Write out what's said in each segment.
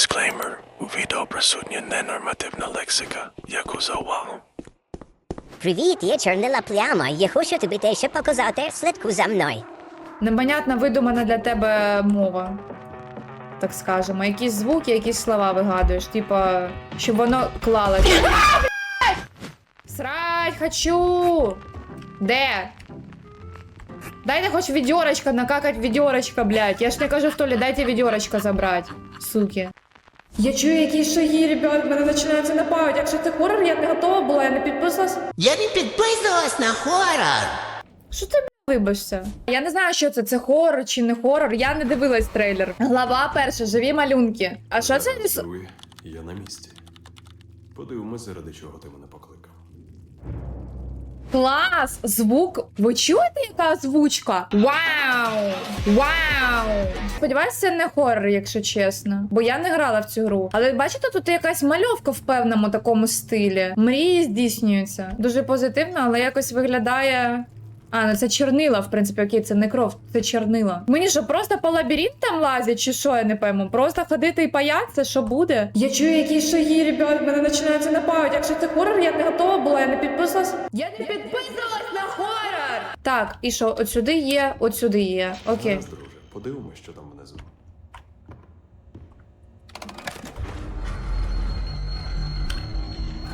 Дисклеймер. У відео присутня ненормативна лексика. Яку за увагу. Привіт, я чорнила пляма. Я хочу тобі дещо показати. Слідкуй за мною. Непонятна видумана для тебе мова. Так скажемо. Якісь звуки, якісь слова вигадуєш, типа, щоб воно блядь! Срать хочу! Де? Дайте хоч відьорочка, накакать відьорочка, блядь. Я ж не кажу в толі, дайте відьорочка забрать. Суки. Я чую якісь шаги, ребят, мене починаються напають. Якщо це хорор, я не готова була, я не підписалась. Я не підписувалась на хорор. Що ти вибачся? Я не знаю, що це. Це хорор чи не хорор. Я не дивилась трейлер. Глава перша, живі малюнки. А що це? за- я на місці. Подивимось, заради чого ти мене покликав. Клас! Звук. Ви чуєте, яка озвучка? Вау! Вау! Сподіваюсь, це не хоррор, якщо чесно. Бо я не грала в цю гру. Але бачите, тут якась мальовка в певному такому стилі. Мрії здійснюються. Дуже позитивно, але якось виглядає. А, ну це чорнила, в принципі, окей, це не кров, це чорнила. Мені що, просто по лабіринтам лазять, чи що, я не пойму? Просто ходити і паятися, що буде? Я чую якісь шаги, ребят, мене починаються напають. Якщо це хорор, я не готова була, я не підписалась. Я не підписалась на хорор! Так, і що, от сюди є, от сюди є. Окей. Зараз, друже, подивимось, що там внизу.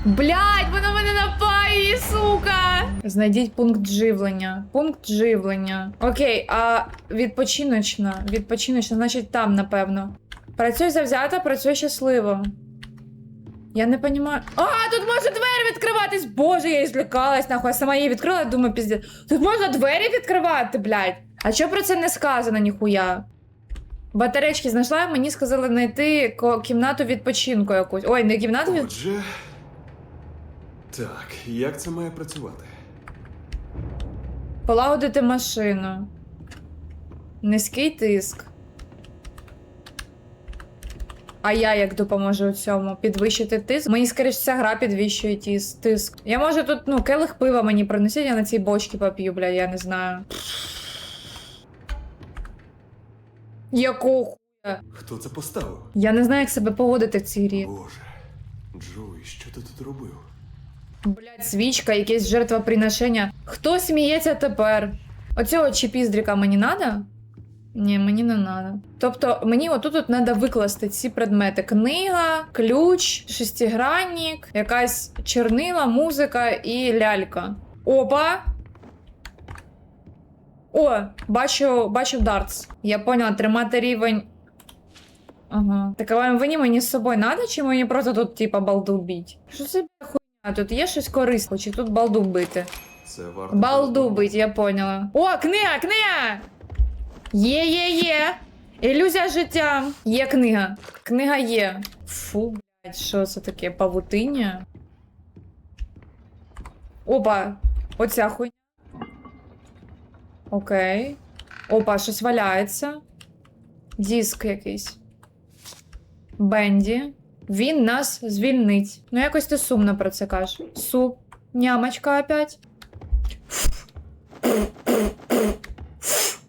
Блять, воно мене напає, сука! Знайдіть пункт живлення. Пункт живлення. Окей, а відпочиночна. Відпочиночна, значить там, напевно. Працюй завзято, працюй щасливо. Я не понімаю. А, тут можна двері відкриватись! Боже, я і злякалась, нахуй. Я сама її відкрила, думаю, пізде. Тут можна двері відкривати, блядь. А що про це не сказано, ніхуя? Батаречки знайшла, мені сказали знайти кімнату відпочинку якусь. Ой, не кімнату від... Отже. Так, як це має працювати? Полагодити машину. Низький тиск. А я як допоможу у цьому? Підвищити тиск? Мені, скоріш, ця гра підвищує тіс- тиск. Я можу тут, ну, келих пива мені принесіть, я на цій бочці поп'ю, бля, я не знаю. Якого хуя? Хто це поставив? Я не знаю, як себе поводити в цій грі. Боже. Джой, що ти тут робив? Блять, свічка, якесь жертвоприношення. Хто сміється тепер? Оцього чіпіздріка мені надо? Ні, мені не надо. Тобто мені отут от треба викласти ці предмети: книга, ключ, шестигранник, якась чернила, музика і лялька. Опа! О, бачу, бачу дартс. Я поняла, тримати рівень. Ага. Так а вам мені з собою надо, чи мені просто тут, типа, балду бить? Що це бля, хуйня? Тут є щось корисне, чи тут балду бити? Це варто. Балду бить, я поняла. О, книга, книга! Є, є, є. Ілюзія життя. Є книга. Книга є. Фу, блядь, що це таке? Павутиння? Опа, оця хуйня. Окей. Опа, щось валяється. Диск якийсь. Бенді. Він нас звільнить. Ну, якось ти сумно про це кажеш. Суп. Нямочка опять.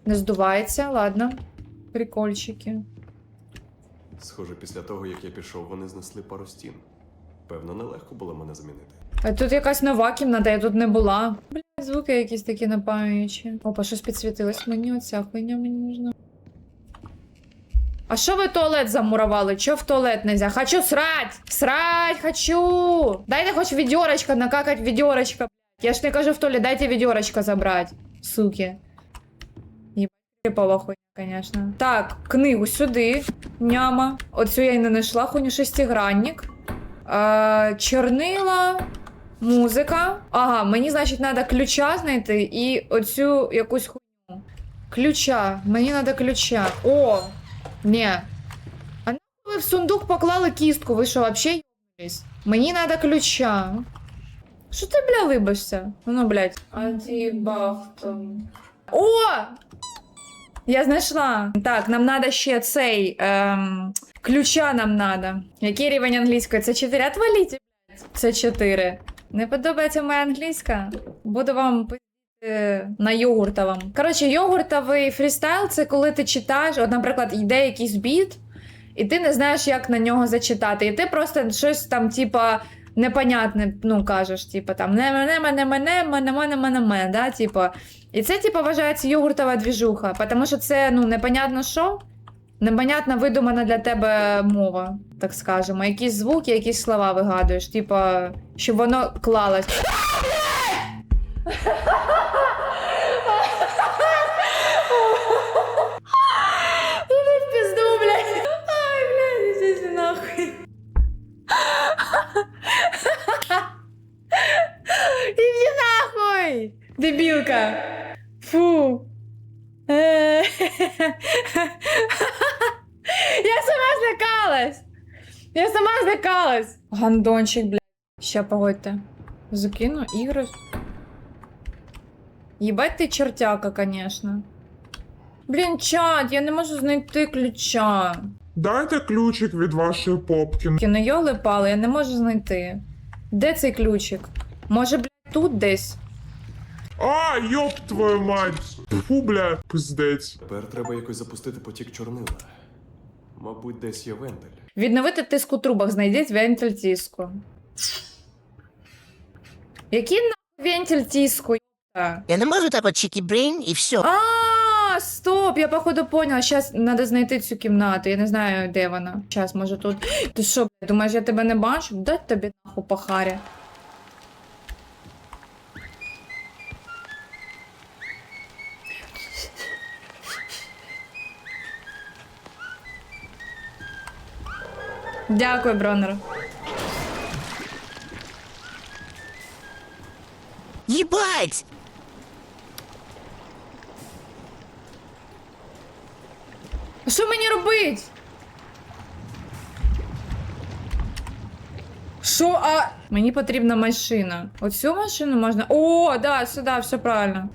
Не здувається, ладно. Прикольчики. Схоже, після того, як я пішов, вони знесли пару стін. Певно, нелегко було мене замінити. А тут якась нова кімната, я тут не була. Блядь, звуки якісь такі напаюючі. Опа, щось підсвітилось. Мені оця хуйня мені нужна. А що ви туалет замурували? Чо в туалет нельзя? Хочу срать! Срать хочу! Дайте хоч відьорочка, накакать відьорочка. Я ж не кажу в туалет, дайте відьорочка забрать. Суки. Єбать, хуйня, конечно. Так, книгу сюди. Няма. Оцю я й не знайшла, хуйню шестигранник. Е, чорнила, музика. Ага, мені, значить, треба ключа знайти і оцю якусь хуйню. Ключа. Мені треба ключа. О! Ні. А нахуй ви в сундук поклали кістку? Ви що, вообще ебались? Мені треба ключа. Що ти, бля, вибачся? Ну, блядь. Антибахтом. О! Я знайшла. Так, нам треба ще цей. Ем, ключа нам треба. Який рівень англійської? Це 4 Отваліть. Це 4. Не подобається моя англійська? Буду вам пи***ти на йогуртовому. Коротше, йогуртовий фрістайл це коли ти читаєш, от, наприклад, йде якийсь біт, і ти не знаєш, як на нього зачитати. І ти просто щось там, типа, непонятне, ну, кажеш, типа там не мене, мене, мене, мене, мене, мене, мене, да, типа. І це, типа, вважається йогуртова двіжуха, тому що це, ну, непонятно що. Непонятна видумана для тебе мова, так скажемо. Якісь звуки, якісь слова вигадуєш, типа, щоб воно клалось. Злякалась. Я сама злякалась. Гандончик, блядь. Ща погодьте. Закину ігри. Єбать ти чертяка, конечно. Блін, чат, я не можу знайти ключа. Дайте ключик від вашої попки. Ну йоли пали, я не можу знайти. Де цей ключик? Може, блядь, тут десь? А, йоп твою мать! Фу, бля, пиздець. Тепер треба якось запустити потік чорнила. Мабуть, десь є вентиль. Відновити тиск у трубах, знайдіть вентиль тиску. Який нахуй вентиль тиску? Я не можу так от чики-брейн і все. А, стоп, я походу поняла. Сейчас надо знайти цю кімнату. Я не знаю, де вона. Сейчас, може тут. Ти що, блядь, думаєш, я тебе не бачу? Дать тобі нахуй по Дякую, Бронер. Їбать! А що мені робить? Що, а. Мені потрібна машина. Оцю машину можна. О, да, сюди, все правильно.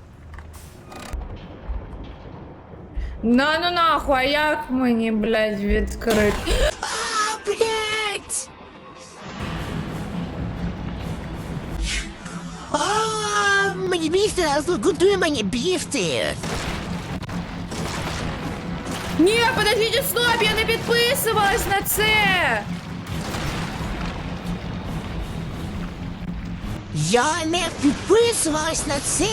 На ну нахуй, а як мені, блядь, відкрити? Мені місце готує мені бігти. Ні, подождіть, стоп, я не підписувалась на це. Я не підписувалась на це.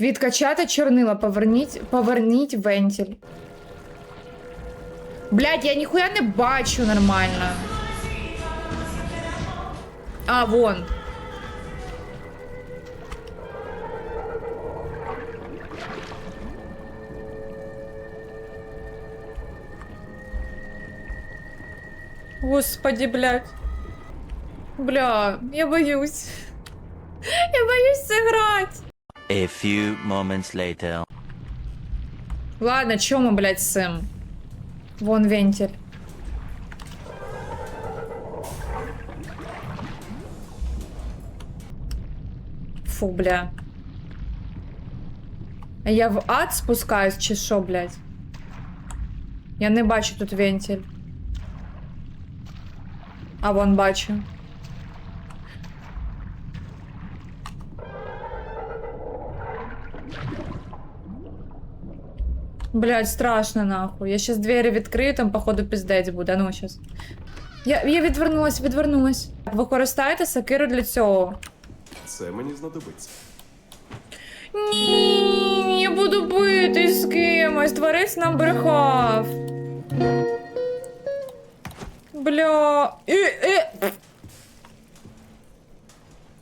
Відкачати чорнила, поверніть, поверніть вентиль. Блядь, я ніхуя не бачу нормально. А, вон. Господи, блядь. Бля, я боюсь. Я боюсь сыграть. A few moments later. Ладно, чё мы, блядь, с цим? Вон вентиль. Фу, бля. Я в ад спускаюсь, чи що, блядь? Я не бачу тут вентиль. А вон бачу. Блять, страшно нахуй. Я щас двері відкрию, там, походу, піздець буде. Ну, щас. Я, я відвернулась, відвернулась. Використайте сакиру для цього. Це мені знадобиться. Ні, я буду битись з кимось. Творець нам брехав. Бля. І, і.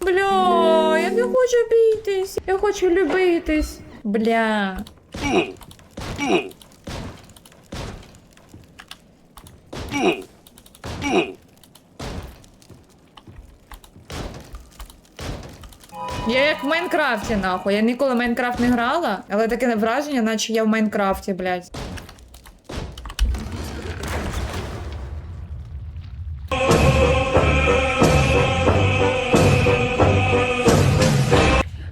Бля, я не хочу битись. Я хочу любитись. Бля. Я як в Майнкрафті, нахуй. Я ніколи в Майнкрафт не грала, але таке враження, наче я в Майнкрафті, блядь.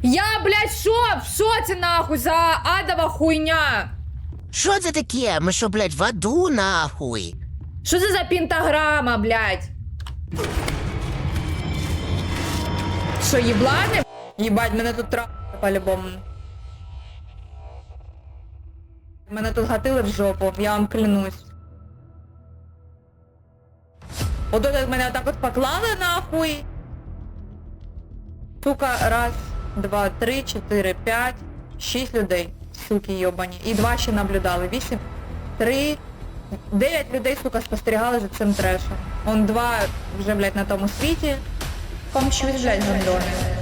Я, блядь, що? Що це нахуй за адова хуйня? Що це таке? Ми що, блядь, в аду нахуй? Що це за пентаграма, блядь? Що, їблани? Їбать, мене тут тра... по-любому. Мене тут гатили в жопу, я вам клянусь. От тут мене отак от поклали нахуй. Сука, раз, два, три, чотири, п'ять, шість людей. Суки йобані. І два ще наблюдали. Вісім, три, дев'ять людей, сука, спостерігали за цим трешем. Он два вже, блядь, на тому світі. Помщусь, блядь, гандони.